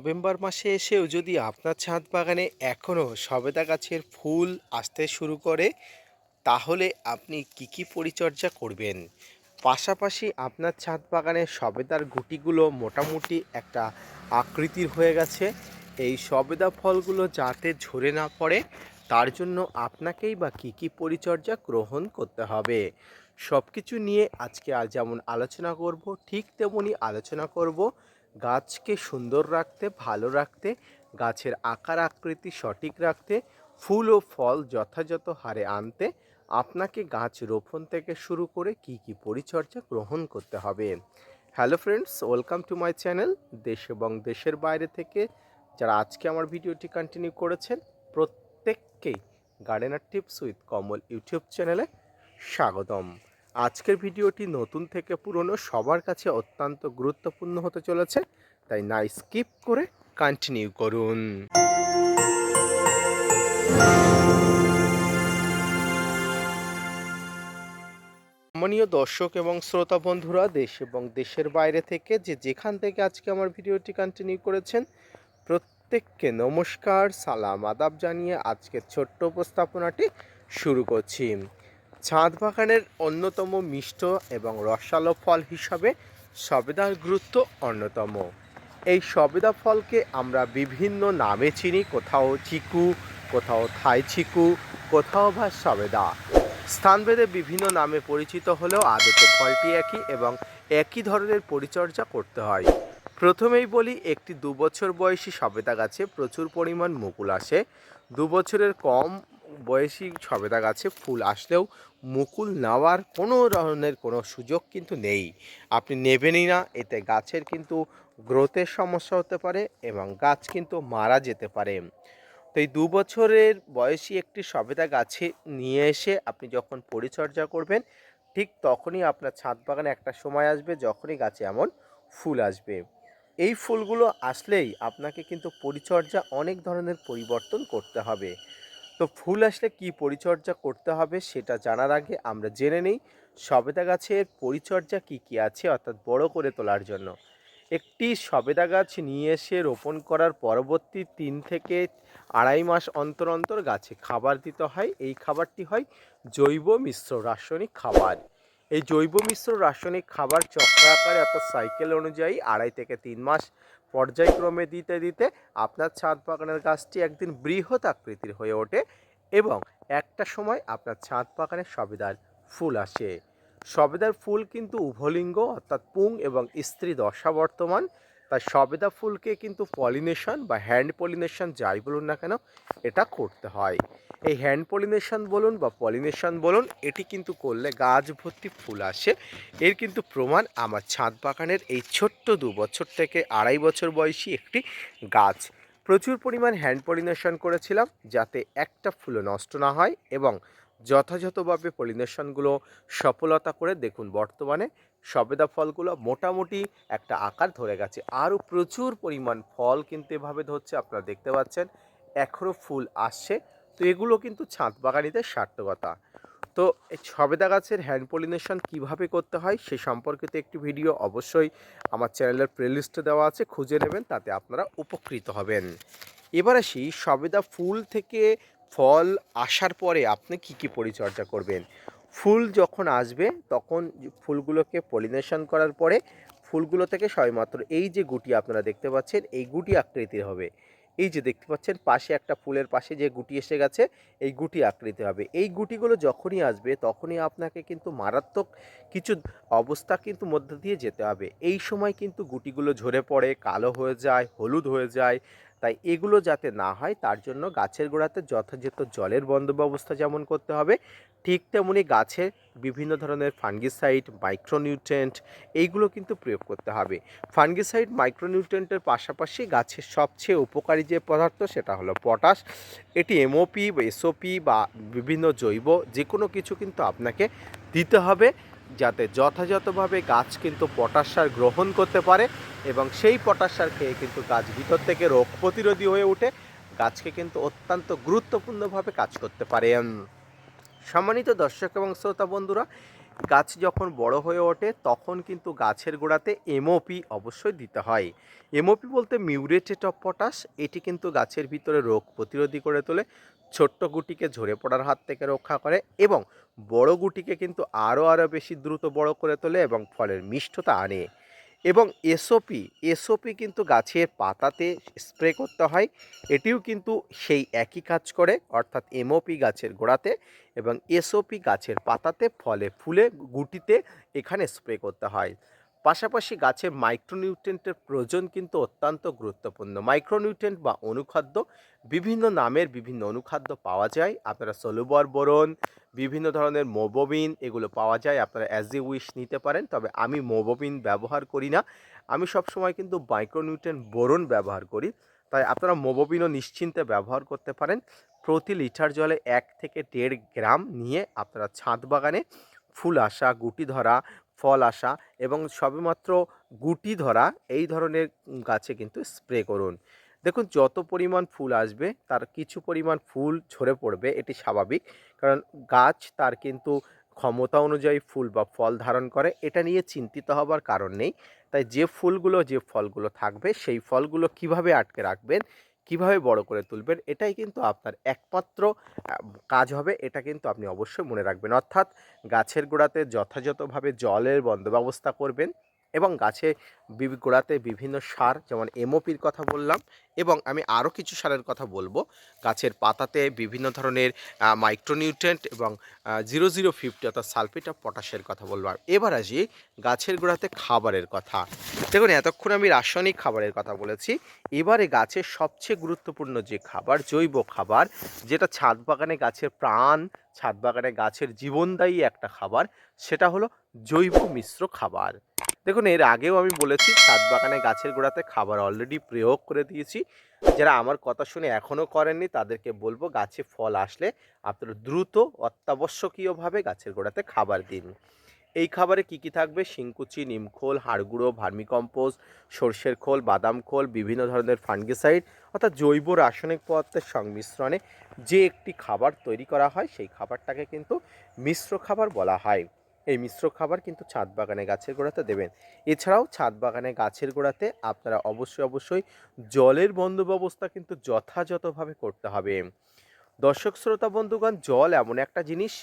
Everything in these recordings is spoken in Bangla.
নভেম্বর মাসে এসেও যদি আপনার ছাদ বাগানে এখনও সবেদা গাছের ফুল আসতে শুরু করে, তাহলে আপনি কি কি পরিচর্যা করবেন? পাশাপাশি আপনার ছাদ বাগানের সবেদার গুটিগুলো মোটামুটি একটা আকৃতির হয়ে গেছে। এই সবেদা ফলগুলো যাতে ঝরে না পড়ে, তার জন্য আপনাকেই বা কী কী পরিচর্যা গ্রহণ করতে হবে? সব কিছু নিয়ে আজকে আর যেমন আলোচনা করব, ঠিক তেমনই আলোচনা করব। গাছকে সুন্দর রাখতে, ভালো রাখতে, গাছের আকার আকৃতি সঠিক রাখতে, ফুল ও ফল যথাযথ হারে আনতে আপনাকে গাছ রোপণ থেকে শুরু করে কি কি পরিচর্যা গ্রহণ করতে হবে। Hello friends welcome to my channel দেশ এবং দেশের বাইরে থেকে যারা আজকে আমার ভিডিওটি কন্টিনিউ করেছেন, প্রত্যেককেই gardener tips with Kamal YouTube চ্যানেলে স্বাগতম। আজকের ভিডিওটি নতুন থেকে পুরনো সবার কাছে অত্যন্ত গুরুত্বপূর্ণ হতে চলেছে, তাই না স্কিপ করে কন্টিনিউ করুন। সম্মানীয় দর্শক এবং শ্রোতা বন্ধুরা, দেশ এবং দেশের বাইরে থেকে যে যেখান থেকে আজকে আমার ভিডিওটি কন্টিনিউ করেছেন, প্রত্যেককে নমস্কার, সালাম, আদাব জানিয়ে আজকের ছোট্ট উপস্থাপনাটি শুরু করছি। ছাদ বাগানের অন্যতম মিষ্ট এবং রসালো ফল হিসাবে সবেদার গুরুত্ব অন্যতম। এই সবেদা ফলকে আমরা বিভিন্ন নামে চিনি, কোথাও চিকু, কোথাও থাই চিকু, কোথাও বা সবেদা। স্থানভেদে বিভিন্ন নামে পরিচিত হলেও আদতে ফলটি একই এবং একই ধরনের পরিচর্যা করতে হয়। প্রথমেই বলি, একটি দু বছর বয়সী সবেদা গাছে প্রচুর পরিমাণ মুকুল আসে। দু বছরের কম বয়সী সবেদা গাছে ফুল আসলেও মুকুল নেওয়ার কোনো ধরনের কোনো সুযোগ কিন্তু নেই। আপনি নেবেনই না, এতে গাছের কিন্তু গ্রোথের সমস্যা হতে পারে এবং গাছ কিন্তু মারা যেতে পারে। তো এই দু বছরের বয়সী একটি সবেদা গাছে নিয়ে এসে আপনি যখন পরিচর্যা করবেন, ঠিক তখনই আপনার ছাদ বাগানে একটা সময় আসবে যখনই গাছে এমন ফুল আসবে। এই ফুলগুলো আসলেই আপনাকে কিন্তু পরিচর্যা অনেক ধরনের পরিবর্তন করতে হবে। তো ফুল আসলে কি পরিচর্যা করতে হবে সেটা জানার আগে আমরা জেনে নেই। সবেদা গাছের পরিচর্যা কি কি আছে অর্থাৎ বড় করে তোলার জন্য। একটি সবেদা গাছ নিয়ে এসে রোপণ করার পরবর্তী তিন থেকে আড়াই মাস অন্তর অন্তর গাছে খাবার দিতে হয়। এই খাবারটি হয় জৈব মিশ্র রাসায়নিক খাবার। এই জৈব মিশ্র রাসায়নিক খাবার চক্রাকারে অর্থাৎ সাইকেল অনুযায়ী আড়াই থেকে তিন মাস পর্যায়ক্রমে দিতে দিতে আপনার ছাদ বাগানের গাছটি একদিন বৃহৎ আকৃতির হয়ে ওঠে এবং একটা সময় আপনার ছাদ বাগানে সবেদার ফুল আসে। সবেদার ফুল কিন্তু উভলিঙ্গ অর্থাৎ পুং এবং স্ত্রী দশা বর্তমান। তাই সবেদা ফুলকে কিন্তু পলিনেশন বা হ্যান্ড পলিনেশন যাই বলুন না কেন, এটা করতে হয়। এই হ্যান্ড পলিনেশন বলুন বা পলিনেশন বলুন, এটি কিন্তু করলে গাছ ভর্তি ফুল আসে। এর কিন্তু প্রমাণ আমার ছাদ বাগানের এই ছোট্ট দু বছর থেকে আড়াই বছর বয়সী একটি গাছ। প্রচুর পরিমাণ হ্যান্ড পলিনেশন করেছিলাম যাতে একটা ফুলও নষ্ট না হয় এবং যথাযথভাবে পলিনেশনগুলো সফলতা করে দেখুন বর্তমানে সবেদা ফলগুলো মোটামুটি একটা আকার ধরে গেছে। আরও প্রচুর পরিমাণ ফল কিন্তু এভাবে ধরছে, আপনারা দেখতে পাচ্ছেন। এখনও ফুল আসছে। তো এগুলো কিন্তু ছাদ বাগানিদের সার্থকতা। তো এই সবেদা গাছের হ্যান্ড পলিনেশন কীভাবে করতে হয় সে সম্পর্কিত একটি ভিডিও অবশ্যই আমার চ্যানেলের প্লেলিস্টে দেওয়া আছে, খুঁজে নেবেন, তাতে আপনারা উপকৃত হবেন। এবার আসি, সবেদা ফুল থেকে ফল আসার পরে আপনি কি কি পরিচর্যা করবেন? ফুল যখন আসবে, তখন ফুলগুলোকে পলিনেশন করার পরে ফুলগুলো থেকে সবেমাত্র এই যে গুটি আপনারা দেখতে পাচ্ছেন, এই গুটি আকৃতির হবে। এই যে দেখতে পাচ্ছেন, পাশে একটা ফুলের পাশে যে গুটি এসে গেছে, এই গুটি আকৃতি হবে। এই গুটিগুলো যখনই আসবে, তখনই আপনাকে কিন্তু মারাত্মক কিছু অবস্থা কিন্তু মধ্য দিয়ে যেতে হবে। এই সময় কিন্তু গুটিগুলো ঝরে পড়ে, কালো হয়ে যায়, হলুদ হয়ে যায়। তাই এগুলো যাতে না হয়, তার জন্য গাছের গোড়াতে যথাযথ জলের বন্দোবস্ত যেমন করতে হবে ঠিক তেমনি গাছে বিভিন্ন ধরনের ফাঙ্গিসাইড মাইক্রোনিউট্রেন্ট এইগুলো কিন্তু প্রয়োগ করতে হবে। ফাঙ্গিসাইড মাইক্রোনিউট্রেন্টের পাশাপাশি গাছের সবচেয়ে উপকারী যে পদার্থ সেটা হলো পটাশ। এটি এমওপি বা এসওপি বা বিভিন্ন জৈব যে কোনো কিছু কিন্তু আপনাকে দিতে হবে যাতে যথাযথভাবে গাছ কিন্তু পটাশ সার গ্রহণ করতে পারে এবং সেই পটাশ সার খেয়ে কিন্তু গাছ ভিতর থেকে রোগ প্রতিরোধী হয়ে ওঠে। গাছকে কিন্তু অত্যন্ত গুরুত্বপূর্ণভাবে কাজ করতে পারে সম্মানিত দর্শক এবং শ্রোতা বন্ধুরা, গাছ যখন বড় হয়ে ওঠে, তখন কিন্তু গাছের গোড়াতে এমওপি অবশ্যই দিতে হয়। এমওপি বলতে মিউরেটেড অফ পটাশ, এটি কিন্তু গাছের ভিতরে রোগ প্রতিরোধী করে তোলে, ছোট্ট গুটিকে ঝরে পড়ার হাত থেকে রক্ষা করে এবং বড় গুটিকে কিন্তু আরও আরও বেশি দ্রুত বড় করে তোলে এবং ফলের মিষ্টতা আনে। এবং এসওপি এসওপি কিন্তু গাছের পাতাতে স্প্রে করতে হয়। এটিও কিন্তু সেই একই কাজ করে, অর্থাৎ এমওপি গাছের গোড়াতে এবং এসওপি গাছের পাতাতে ফলে ফুলে গুটিতে এখানে স্প্রে করতে হয়। পাশাপাশি গাছের মাইক্রোনিউট্রেন্টের প্রয়োজন কিন্তু অত্যন্ত গুরুত্বপূর্ণ। মাইক্রোনিউট্রেন্ট বা অনুখাদ্য বিভিন্ন নামের বিভিন্ন অনুখাদ্য পাওয়া যায়। আপনারা সলুবর বোরন বিভিন্ন ধরনের মোবোবিন এগুলো পাওয়া যায়। আপনারা অ্যাজ এ উইশ নিতে পারেন, তবে আমি মোবোবিন ব্যবহার করি না। আমি সবসময় কিন্তু মাইক্রোনিউট্রেন্ট বোরন ব্যবহার করি। তাই আপনারা মোবোবিনও নিশ্চিন্তে ব্যবহার করতে পারেন। প্রতি লিটার জলে এক থেকে দেড় গ্রাম নিয়ে আপনারা ছাদ বাগানে ফুল আসা, গুটি ধরা, ফল আসা এবং সবেমাত্র গুটি ধরা এই ধরনের গাছে কিন্তু স্প্রে করুন। দেখুন, যত পরিমাণ ফুল আসবে, তার কিছু পরিমাণ ফুল ঝরে পড়বে, এটি স্বাভাবিক। কারণ গাছ তার কিন্তু ক্ষমতা অনুযায়ী ফুল বা ফল ধারণ করে, এটা নিয়ে চিন্তিত হবার কারণ নেই। তাই যে ফুলগুলো, যে ফলগুলো থাকবে, সেই ফলগুলো কীভাবে আটকে রাখবেন, কীভাবে বড় করে তুলবেন, এটাই কিন্তু আপনার একমাত্র কাজ হবে, এটা কিন্তু আপনি অবশ্যই মনে রাখবেন। অর্থাৎ গাছের গোড়াতে যথাযথভাবে জলের বন্দোবস্তা করবেন এবং গাছে গোড়াতে বিভিন্ন সার, যেমন এমওপির কথা বললাম, এবং আমি আরও কিছু সারের কথা বলব। গাছের পাতাতে বিভিন্ন ধরনের মাইক্রোনিউট্রেন্ট এবং জিরো জিরো ফিফটি অর্থাৎ সালফেট অফ পটাশের কথা বলব। আর এবার আসি গাছের গোড়াতে খাবারের কথা। দেখুন, এতক্ষণ আমি রাসায়নিক খাবারের কথা বলেছি। এবারে গাছের সবচেয়ে গুরুত্বপূর্ণ যে খাবার, জৈব খাবার, যেটা ছাদ বাগানে গাছের প্রাণ, ছাদ বাগানে গাছের জীবনদায়ী একটা খাবার, সেটা হলো জৈব মিশ্র খাবার। দেখুন, এর আগেও আমি বলেছি ছাদ বাগানে গাছের গোড়াতে খাবার অলরেডি প্রয়োগ করে দিয়েছি। যারা আমার কথা শুনে এখনও করেননি, তাদেরকে বলব গাছে ফল আসলে আপনারা দ্রুত, অত্যাবশ্যকীয়ভাবে গাছের গোড়াতে খাবার দিন। এই খাবারে কি কি থাকবে? শিংকুচি নিমখোল হাড়গুঁড়ো ভার্মিকম্পোস্ট, সর্ষের খোল, বাদাম খোল, বিভিন্ন ধরনের ফাঙ্গিসাইড অর্থাৎ জৈব রাসায়নিক পদার্থের সংমিশ্রণে যে একটি খাবার তৈরি করা হয়, সেই খাবারটাকে কিন্তু মিশ্র খাবার বলা হয়। এই মিশ্র খাবার কিন্তু ছাদ বাগানে গাছের গোড়াতে দেবেন। এছাড়াও ছাদ বাগানে গাছের গোড়াতে আপনারা অবশ্যই অবশ্যই জলের বন্দোবস্তা কিন্তু যথাযথভাবে করতে হবে। দর্শক, শ্রোতা, বন্ধুগণ, জল এমন একটা জিনিস,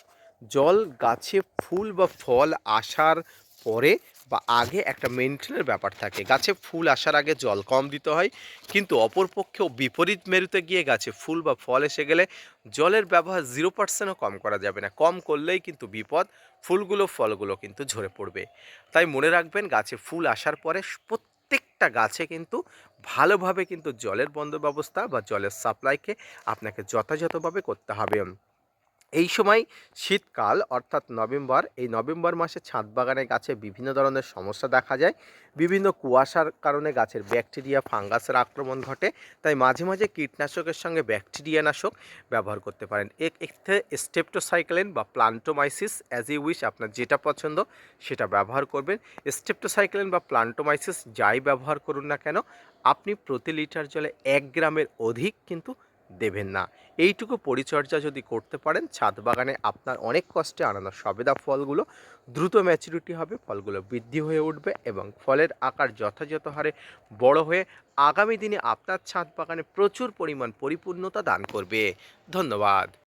জল গাছে ফুল বা ফল আসার পরে বা আগে একটা মেনটেনের ব্যাপার থাকে। গাছে ফুল আসার আগে জল কম দিতে হয়, কিন্তু অপরপক্ষেও বিপরীত মেরুতে গিয়ে গাছে ফুল বা ফল এসে গেলে জলের ব্যবহার জিরো পার্সেন্টও কম করা যাবে না। কম করলেই কিন্তু বিপদ, ফুলগুলো, ফলগুলো কিন্তু ঝরে পড়বে। তাই মনে রাখবেন, গাছে ফুল আসার পরে প্রত্যেকটা গাছে কিন্তু ভালোভাবে কিন্তু জলের বন্ধ ব্যবস্থা বা জলের সাপ্লাইকে আপনাকে যথাযথভাবে করতে হবে। এই সময় শীতকাল, অর্থাৎ নভেম্বর, এই নভেম্বর মাসে ছাদ বাগানে গাছে বিভিন্ন ধরনের সমস্যা দেখা যায়। বিভিন্ন কুয়াশার কারণে গাছের ব্যাকটেরিয়া, ফাঙ্গাসের আক্রমণ ঘটে। তাই মাঝে মাঝে কীটনাশকের সঙ্গে ব্যাকটেরিয়া নাশক ব্যবহার করতে পারেন। এক এক্ষেত্রে স্টেপটোসাইক্লিন বা প্লান্টোমাইসিস অ্যাজ ইউ উইশ আপনার যেটা পছন্দ সেটা ব্যবহার করবেন। স্টেপটোসাইক্লিন বা প্লান্টোমাইসিস যাই ব্যবহার করুন না কেন, আপনি প্রতি লিটার জলে এক গ্রামের অধিক কিন্তু দেবেন না। এইটুকু পরিচর্যা যদি করতে পারেন, ছাদ বাগানে আপনার অনেক কষ্টে আনানো সবেদা ফলগুলো দ্রুত ম্যাচুরিটি হবে, ফলগুলো বৃদ্ধি হয়ে উঠবে এবং ফলের আকার যথাযথ হারে বড় হয়ে আগামী দিনে আপনার ছাদ বাগানে প্রচুর পরিমাণ পরিপূর্ণতা দান করবে। ধন্যবাদ।